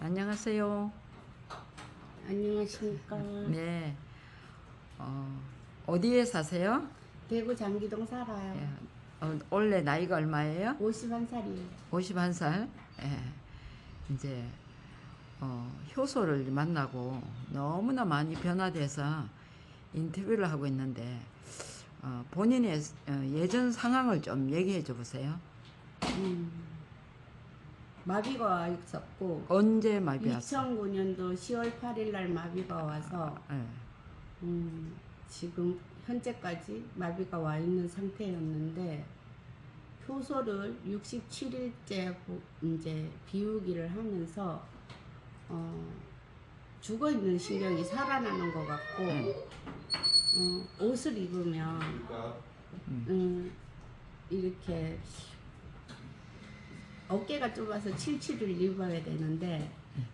안녕하세요. 안녕하십니까. 네. 어, 어디에 사세요? 대구 장기동 살아요. 예. 어, 원래 나이가 얼마예요? 51살이에요. 51살. 예. 이제 어, 효소를 만나고 너무나 많이 변화돼서 인터뷰를 하고 있는데 어, 본인의 어, 예전 상황을 좀 얘기해 줘 보세요. 음. 마비가 있었고 언제 마비 왔어요? 2009년도 10월 8일 날 마비가 와서 예. 음, 지금 현재까지 마비가 와 있는 상태였는데 효소를 67일째 이제 비우기를 하면서 어, 죽어 있는 신경이 살아나는 것 같고 어, 옷을 입으면 음, 이렇게 어깨가 좁아서 칠칠을 입어야 되는데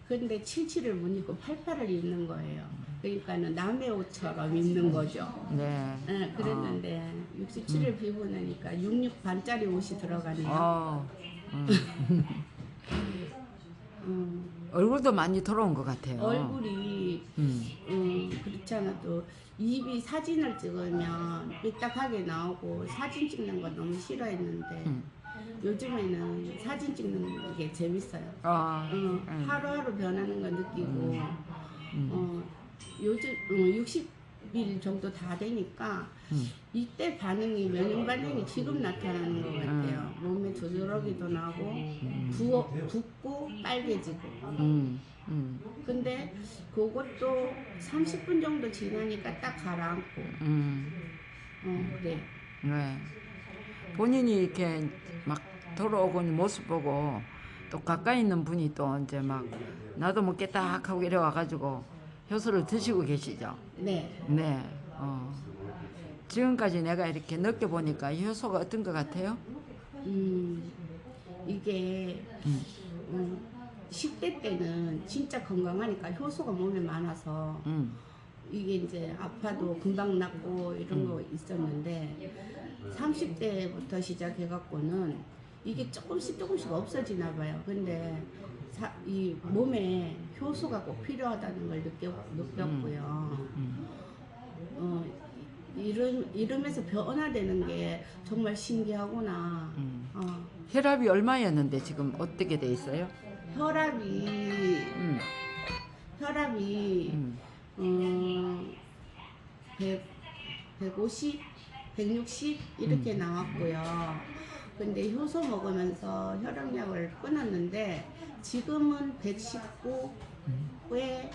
근데 칠칠을 못 입고 팔팔을 입는 거예요. 그러니까는 남의 옷처럼 입는 거죠. 네. 네, 그랬는데 67을 비우니까 66 반짜리 옷이 들어가네요. 어, 음. 음, 얼굴도 많이 돌아온 것 같아요. 얼굴이 음. 음, 그렇지 않아도 입이 사진을 찍으면 삐딱하게 나오고 사진 찍는 거 너무 싫어했는데 음. 요즘에는 사진 찍는 게 재밌어요. 아, 어, 음. 하루하루 변하는 거 느끼고 음. 어, 요즘 어, 60일 정도 다 되니까 음. 이때 반응이 면역 반응이 지금 나타나는 것 같아요. 몸에 두드러기도 나고 부어, 붓고 빨개지고. 음. 음. 근데 그것도 30분 정도 지나니까 딱 가라앉고. 음. 어, 그래. 네. 본인이 이렇게 막 돌아오고 있는 모습 보고 또 가까이 있는 분이 또 이제 막 나도 먹겠다 하고 이래 와가지고 효소를 드시고 계시죠. 네. 네. 어. 지금까지 내가 이렇게 느껴보니까 이 효소가 어떤 것 같아요? 음, 이게 음. 음, 10대 때는 진짜 건강하니까 효소가 몸에 많아서 음. 이게 이제 아파도 금방 낫고 이런 거 있었는데 30대부터 시작해갖고는 이게 조금씩 조금씩 없어지나 봐요. 근데 사- 이 몸에 효소가 꼭 필요하다는 걸 느꼈, 느꼈고요. 음. 어, 이름, 이름에서 변화되는 게 정말 신기하구나. 음. 어, 혈압이 얼마였는데 지금 어떻게 돼 있어요? 혈압이, 음. 혈압이 음. 음, 100, 150, 160 이렇게 나왔고요. 근데 효소 먹으면서 혈압약을 끊었는데 지금은 119에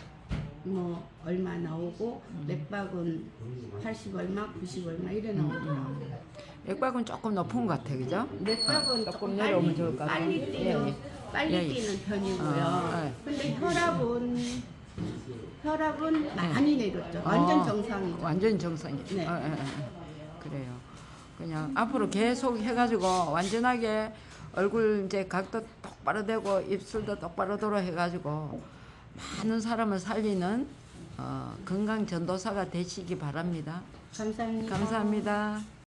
뭐 얼마 나오고 맥박은 80 얼마, 90 얼마 이래 나오더라고요. 맥박은 조금 높은 것 같아, 그죠? 맥박은 조금 조금 내려오면 빨리, 좋을 것 같아요. 빨리 뛰는, 예, 예. 빨리 예, 예. 뛰는 편이고요. 아, 예. 근데 혈압은 혈압은 많이 내렸죠. 완전 어, 정상이죠. 완전 정상이. 네. 어, 어, 어. 그래요. 그냥 앞으로 계속 해가지고 완전하게 얼굴 이제 각도 똑바로 되고 입술도 똑바로 돌아 해가지고 많은 사람을 살리는 어, 건강 전도사가 되시기 바랍니다. 감사합니다. 감사합니다.